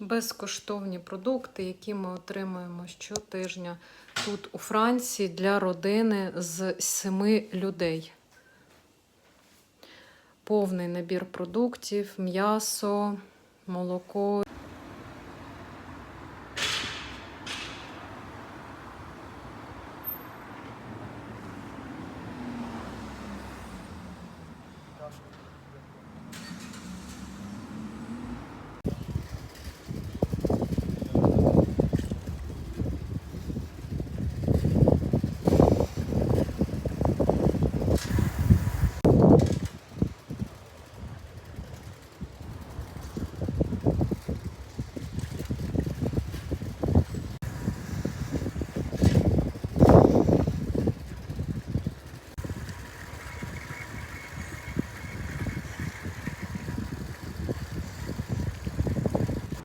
безкоштовні продукти, які ми отримуємо щотижня тут у Франції для родини з семи людей. Повний набір продуктів, м'ясо, молоко.